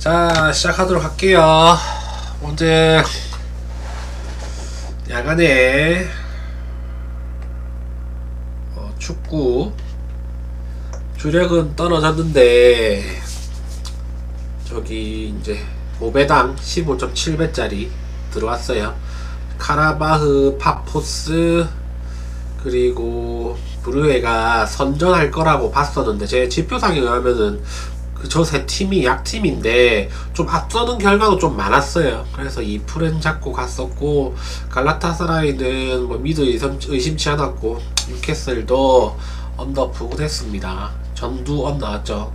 자 시작하도록 할게요. 오늘 야간에 어, 축구. 주력은 떨어졌는데 저기 이제 5배당 15.7배짜리 들어왔어요. 카라바흐 파포스 그리고 브루에가 선전할 거라고 봤었는데 제 지표상에 의하면은 그 저 세 팀이 약팀인데 좀 앞서는 결과도 좀 많았어요. 그래서 2프렌 잡고 갔었고 갈라타사라이는 뭐 미드 의심, 의심치 않았고 뉴캐슬도 언더 부근했습니다. 전두 언 나왔죠.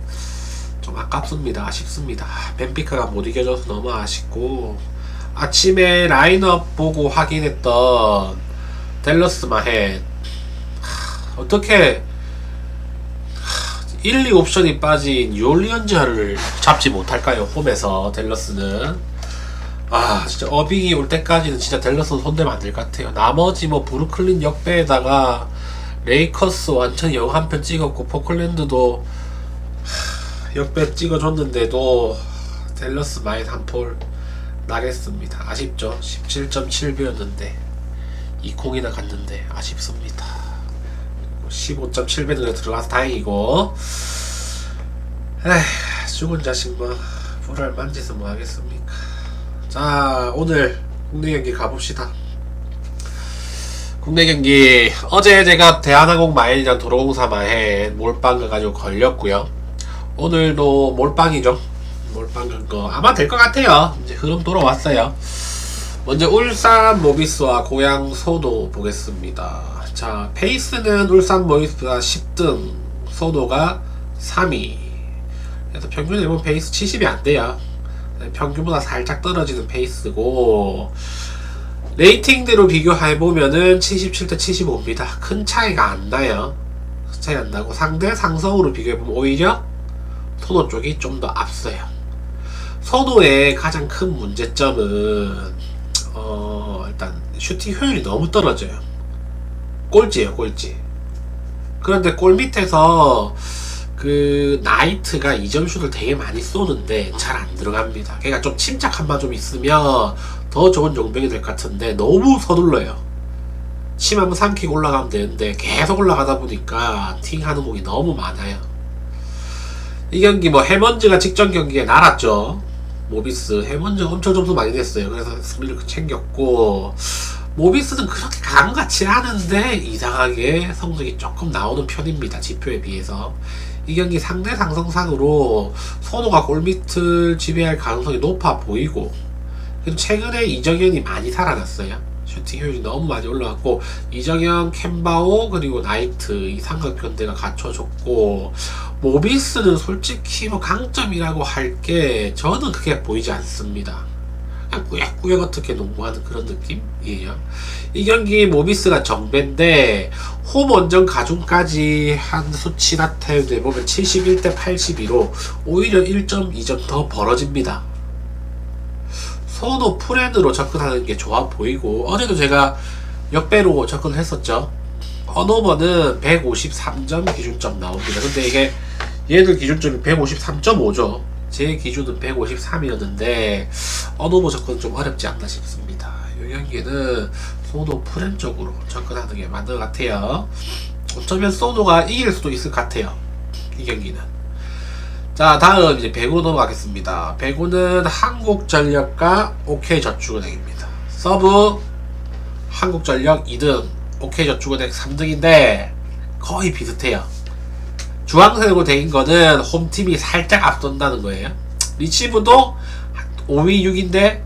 좀 아깝습니다. 아쉽습니다. 벤피카가 못 이겨줘서 너무 아쉽고 아침에 라인업 보고 확인했던 델러스 하, 어떻게 1, 2 옵션이 빠진 유올리언즈를 잡지 못할까요? 홈에서 델러스는. 아 진짜 어빙이 올 때까지는 진짜 델러스는 손대면 안 될 것 같아요. 나머지 뭐 브루클린 역배에다가 레이커스 완전히 영한편 찍었고 포클랜드도 하, 역배 찍어줬는데도 델러스 마인 한 폴 나겠습니다. 아쉽죠. 17.7배였는데 이 공이나 갔는데 아쉽습니다 15.7배는 들어가서 다행이고. 에휴 죽은 자식 뭐 불알 만지서 뭐 하겠습니까? 자 오늘 국내 경기 가봅시다. 국내 경기. 어제 제가 대한항공 마일이랑 도로공사 마일 몰빵 가가지고 걸렸고요. 오늘도 몰빵이죠. 몰빵 간거 아마 될 것 같아요. 이제 흐름 돌아왔어요. 먼저 울산 모비스와 고양 소도 보겠습니다 자, 페이스는 울산 모이스보다 10등, 소도가 3위. 그래서 평균 해보면 페이스 70이 안 돼요. 평균보다 살짝 떨어지는 페이스고, 레이팅대로 비교해보면은 77대 75입니다. 큰 차이가 안 나요. 큰 차이 안 나고, 상대 상성으로 비교해보면 오히려 소도 쪽이 좀 더 앞서요. 소도의 가장 큰 문제점은, 어, 일단 슈팅 효율이 너무 떨어져요. 꼴찌예요, 꼴찌. 그런데 골 밑에서 그 나이트가 2점 슛을 되게 많이 쏘는데 잘 안 들어갑니다. 그러니까 좀 침착함만 좀 있으면 더 좋은 용병이 될 것 같은데 너무 서둘러요. 침 한번 삼키고 올라가면 되는데 계속 올라가다 보니까 팅하는 공이 너무 많아요. 이 경기 뭐 해먼즈가 직전 경기에 날았죠. 모비스 해먼즈 엄청 점수 많이 냈어요. 그래서 승리를 챙겼고 모비스는 그렇게 강같이 하는데 이상하게 성적이 조금 나오는 편입니다. 지표에 비해서. 이 경기 상대 상성상으로 선호가 골밑을 지배할 가능성이 높아 보이고 그리고 최근에 이정현이 많이 살아났어요. 슈팅 효율이 너무 많이 올라갔고 이정현, 캠바오 그리고 나이트 이 삼각편대가 갖춰졌고 모비스는 솔직히 뭐 강점이라고 할 게 저는 그게 보이지 않습니다. 꾸역꾸역 어떻게 농구하는 그런 느낌이에요. 이 경기 모비스가 정배인데 홈 원정 가중까지 한 수치 나타내 보면 71대 82로 오히려 1.2점 더 벌어집니다. 선호 프렌으로 접근하는 게 좋아 보이고 어제도 제가 역배로 접근을 했었죠. 언어버는 153점 기준점 나옵니다. 근데 이게 얘들 기준점이 153.5죠. 제 기준은 153이었는데 언어버 접근 좀 어렵지 않나 싶습니다. 이 경기는 소노 프렌 쪽으로 접근하는 게 맞는 것 같아요. 어쩌면 소노가 이길 수도 있을 것 같아요. 이 경기는. 자 다음 이제 배구 넘어가겠습니다. 배구는 한국전력과 OK저축은행입니다. 서브 한국전력 2등, OK저축은행 3등인데 거의 비슷해요. 주황색으로 된 거는 홈팀이 살짝 앞선다는 거예요. 리치브도 5위 6인데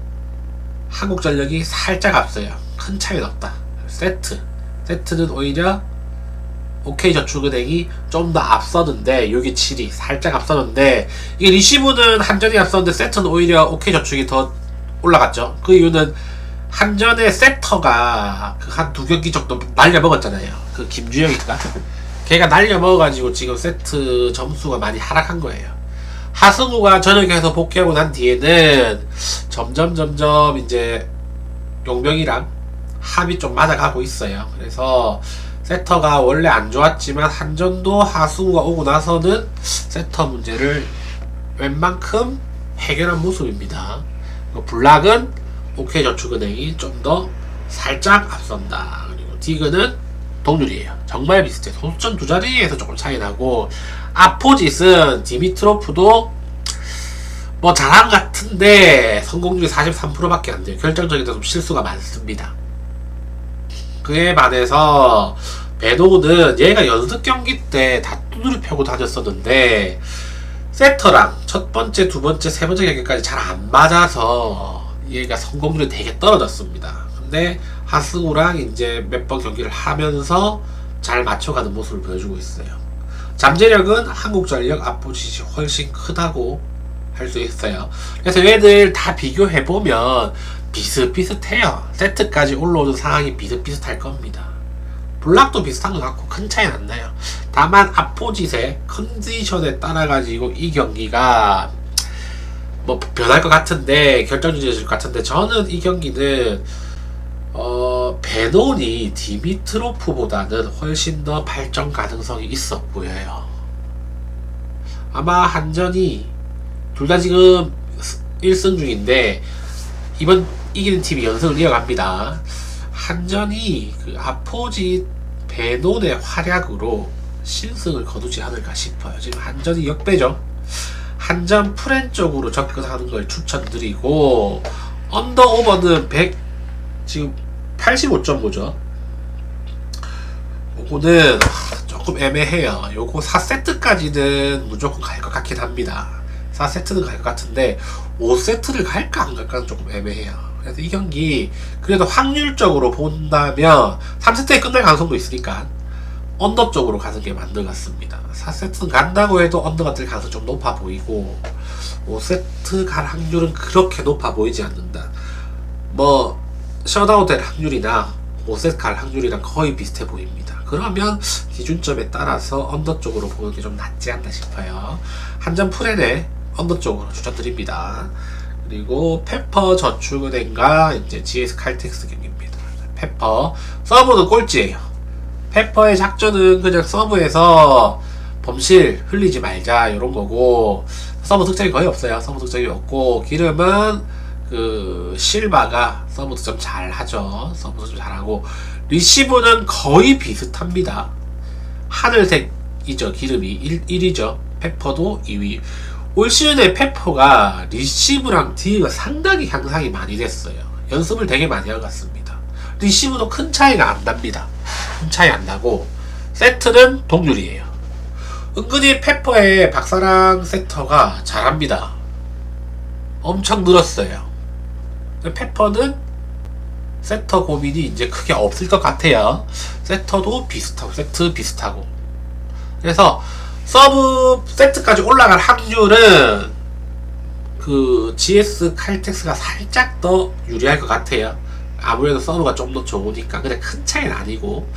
한국전력이 살짝 앞서요. 큰 차이는 없다. 세트. 세트는 오히려 OK저축은행이 좀 더 앞서는데 6위 7위 살짝 앞서는데 이게 리시브는 한전이 앞서는데 세트는 오히려 OK저축이 더 올라갔죠. 그 이유는 한전의 세터가 그 한 두 경기 정도 날려먹었잖아요. 그 김주영인가? 걔가 날려먹어가지고 지금 세트 점수가 많이 하락한 거예요. 하승우가 저녁에서 복귀하고 난 뒤에는 점점 점점 이제 용병이랑 합이 좀 맞아가고 있어요. 그래서 세터가 원래 안 좋았지만 한전도 하승우가 오고 나서는 세터 문제를 웬만큼 해결한 모습입니다. 블락은 OK저축은행이 좀 더 살짝 앞선다. 그리고 디그는 동률이에요. 정말 비슷해. 소수점 두 자리에서 조금 차이 나고 아포짓은 디미트로프도 뭐 잘한 것 같은데 성공률이 43%밖에 안 돼요. 결정적인 데좀 실수가 많습니다. 그에 반해서 배도는 얘가 연습 경기 때 다 두드려 펴고 다녔었는데 세터랑 첫 번째, 두 번째, 세 번째 경기까지 잘 안 맞아서 얘가 성공률이 되게 떨어졌습니다. 근데 하승우랑 이제 몇 번 경기를 하면서 잘 맞춰가는 모습을 보여주고 있어요. 잠재력은 한국전력 앞보짓이 훨씬 크다고 할 수 있어요. 그래서 얘들 다 비교해 보면 비슷비슷해요. 세트까지 올라오는 상황이 비슷비슷할 겁니다. 블락도 비슷한 것 같고 큰 차이는 안 나요. 다만 아포짓의 컨디션에 따라 가지고 이 경기가 뭐 변할 것 같은데 결정지어질 것 같은데 저는 이 경기는 어 베논이 디미트로프보다는 훨씬 더 발전 가능성이 있어 보여요. 아마 한전이 둘 다 지금 1승 중인데 이번 이기는 팀이 연승을 이어갑니다. 한전이 그 아포지 베논의 활약으로 신승을 거두지 않을까 싶어요. 지금 한전이 역배죠. 한전 프렌 쪽으로 접근하는 걸 추천드리고 언더 오버는 100 지금 85.5죠. 요거는 조금 애매해요. 요거 4세트까지는 무조건 갈 것 같긴 합니다. 4세트는 갈 것 같은데 5세트를 갈까 안 갈까는 조금 애매해요. 그래서 이 경기 그래도 확률적으로 본다면 3세트에 끝날 가능성도 있으니까 언더 쪽으로 가는 게 맞는 것 같습니다. 4세트는 간다고 해도 언더가 될 가능성이 좀 높아 보이고 5세트 갈 확률은 그렇게 높아 보이지 않는다. 뭐 셧아웃 될 확률이나 5세트 갈 확률이랑 거의 비슷해 보입니다. 그러면 기준점에 따라서 언더 쪽으로 보는 게 좀 낫지 않나 싶어요. 한점 프렌의 언더 쪽으로 추천드립니다. 그리고 페퍼 저축은행과 이제 GS 칼텍스 경기입니다. 페퍼 서브는 꼴찌예요. 페퍼의 작전은 그냥 서브에서 범실 흘리지 말자 이런 거고 서브 득점이 거의 없어요. 서브 득점이 없고 기름은 그 실바가 서브 득점 잘 하죠. 서브 득점 잘하고 리시브는 거의 비슷합니다. 하늘색이죠. 기름이 1, 1위죠. 페퍼도 2위. 올 시즌에 페퍼가 리시브랑 딜가 상당히 향상이 많이 됐어요. 연습을 되게 많이 한 것 같습니다. 리시브도 큰 차이가 안 납니다. 큰 차이 안 나고 세트는 동률이에요. 은근히 페퍼의 박사랑 세터가 잘합니다. 엄청 늘었어요. 페퍼는 세터 고민이 이제 크게 없을 것 같아요. 세터도 비슷하고 세트 비슷하고. 그래서 서브 세트까지 올라갈 확률은 그 GS 칼텍스가 살짝 더 유리할 것 같아요. 아무래도 서브가 좀 더 좋으니까. 근데 큰 차이는 아니고.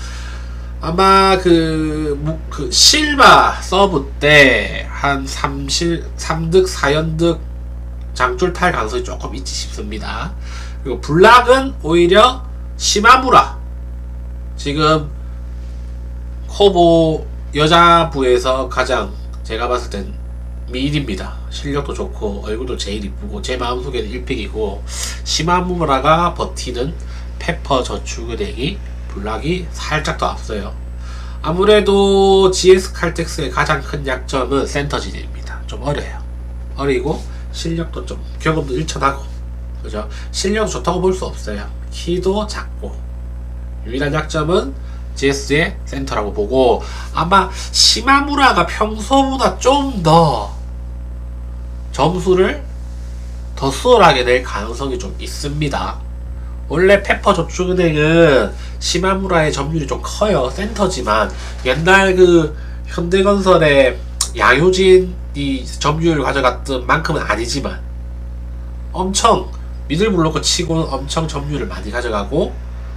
아마 그, 무- 그 실바 서브 때 한 3실, 3득, 4연득 장줄 탈 가능성이 조금 있지 싶습니다. 그리고 블락은 오히려 시마무라. 지금 코보 여자부에서 가장 제가 봤을 땐 미인입니다. 실력도 좋고 얼굴도 제일 이쁘고 제 마음속에는 1픽이고 시마무라가 버티는 페퍼 저축은행이 블락이 살짝 더 앞서요. 아무래도 GS 칼텍스의 가장 큰 약점은 센터 진입니다. 좀 어려요. 어리고 실력도 좀 경험도 일천하고 그죠? 실력 좋다고 볼 수 없어요. 키도 작고 유일한 약점은 GS의 센터라고 보고 아마 시마무라가 평소보다 좀 더 점수를 더 수월하게 낼 가능성이 좀 있습니다. 원래 페퍼 저축은행은 시마무라의 점유율이 좀 커요. 센터지만 옛날 그 현대건설의 양효진이 점유율 가져갔던 만큼은 아니지만 엄청 미들블로커 치고는 엄청 점유율을 많이 가져가고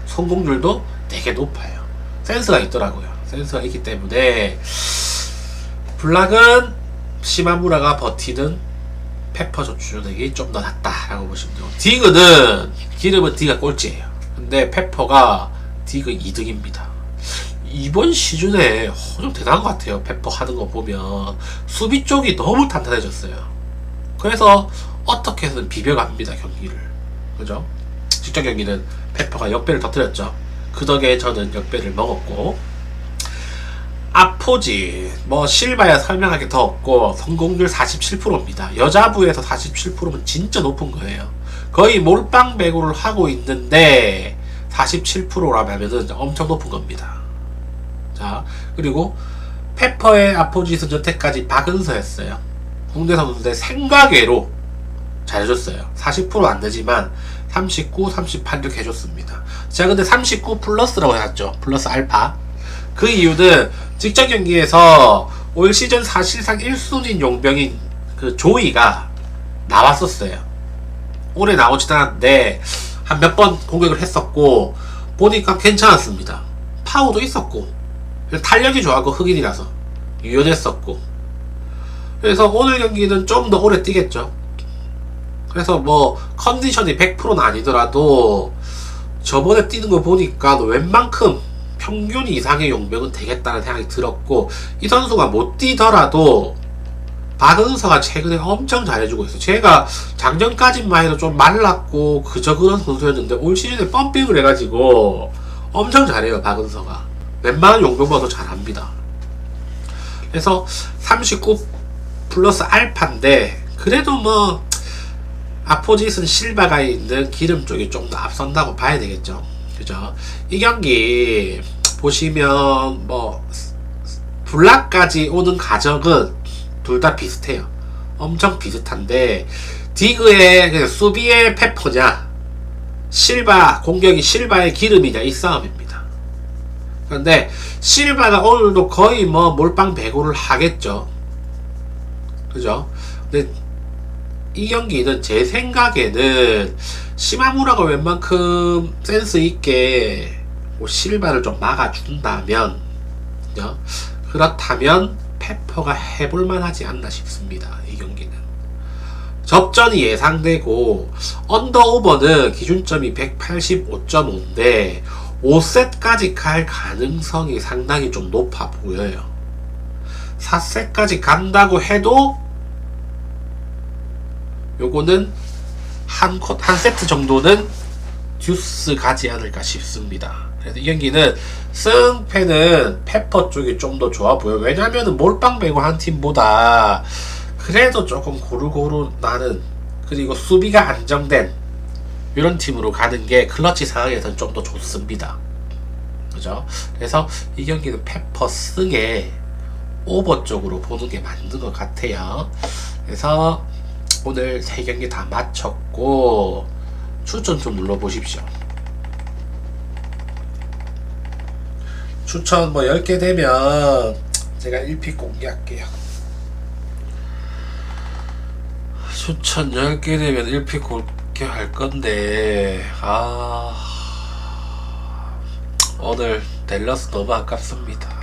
성공률도 되게 높아요. 센스가 있더라고요. 센스가 있기 때문에 블락은 시마무라가 버티는 페퍼 저축은행이 좀 더 낫다라고 보시면 돼요. 디그는 기름은 디가 꼴찌예요. 근데 페퍼가 디그 2등입니다. 이번 시즌에 어, 좀 대단한 것 같아요. 페퍼 하는 거 보면. 수비 쪽이 너무 탄탄해졌어요. 그래서 어떻게 해서든 비벼갑니다 경기를. 그죠? 직전 경기는 페퍼가 역배를 터뜨렸죠. 그 덕에 저는 역배를 먹었고. 아포지 뭐 실바야 설명할 게더 없고 성공률 47%입니다. 여자부에서 47%면 진짜 높은 거예요. 거의 몰빵 배구를 하고 있는데 47%라면은 엄청 높은 겁니다 자 그리고 페퍼의 아포지스 전태까지 박은서였어요. 홍대 선수인데 생각외로 잘해줬어요. 40%안 되지만 39, 38도 해줬습니다. 제가 근데 39 플러스라고 해놨죠. 플러스 알파. 그 이유는 직전 경기에서 올 시즌 사실상 1순위 용병인 그 조이가 나왔었어요. 올해 나오지도 않았는데 한 몇 번 공격을 했었고 보니까 괜찮았습니다. 파워도 있었고 탄력이 좋았고 흑인이라서 유연했었고 그래서 오늘 경기는 좀 더 오래 뛰겠죠. 그래서 뭐 컨디션이 100%는 아니더라도 저번에 뛰는 거 보니까 웬만큼 평균 이상의 용병은 되겠다는 생각이 들었고 이 선수가 못 뛰더라도 박은서가 최근에 엄청 잘해주고 있어요. 제가 작년까지만 해도 좀 말랐고 그저 그런 선수였는데 올 시즌에 펌핑을 해가지고 엄청 잘해요 박은서가 웬만한 용병보다 더 잘합니다. 그래서 39 플러스 알파인데 그래도 뭐 아포지스는 실바가 있는 기름 쪽이 좀 더 앞선다고 봐야 되겠죠. 그죠? 이 경기 보시면 뭐 블락까지 오는 과정은 둘 다 비슷해요. 엄청 비슷한데 디그의 그냥 수비의 페퍼냐 실바 공격이 실바의 기름이냐 이 싸움입니다. 그런데 실바가 오늘도 거의 뭐 몰빵 배구를 하겠죠. 그죠? 근데 이 경기는 제 생각에는 시마무라가 웬만큼 센스 있게 뭐 실바를 좀 막아준다면 요 그렇다면 페퍼가 해볼만 하지 않나 싶습니다. 이 경기는 접전이 예상되고 언더오버는 기준점이 185.5인데 5세트까지 갈 가능성이 상당히 좀 높아 보여요. 4세트까지 간다고 해도 요거는 한, 컷, 한 세트 정도는 듀스 가지 않을까 싶습니다. 그래서 이 경기는 승패는 페퍼 쪽이 좀 더 좋아 보여요. 왜냐면은 몰빵 배구 한 팀보다 그래도 조금 고루고루 나는 그리고 수비가 안정된 이런 팀으로 가는 게 클러치 상황에서는 좀 더 좋습니다. 그죠? 그래서 이 경기는 페퍼 승에 오버 쪽으로 보는 게 맞는 것 같아요. 그래서 오늘 세 경기 다 마쳤고 추천 좀 눌러보십시오. 추천 뭐 10개 되면 제가 1픽 공개할게요. 추천 10개 되면 1픽 공 개할 건데 아 오늘 델러스 너무 아깝습니다.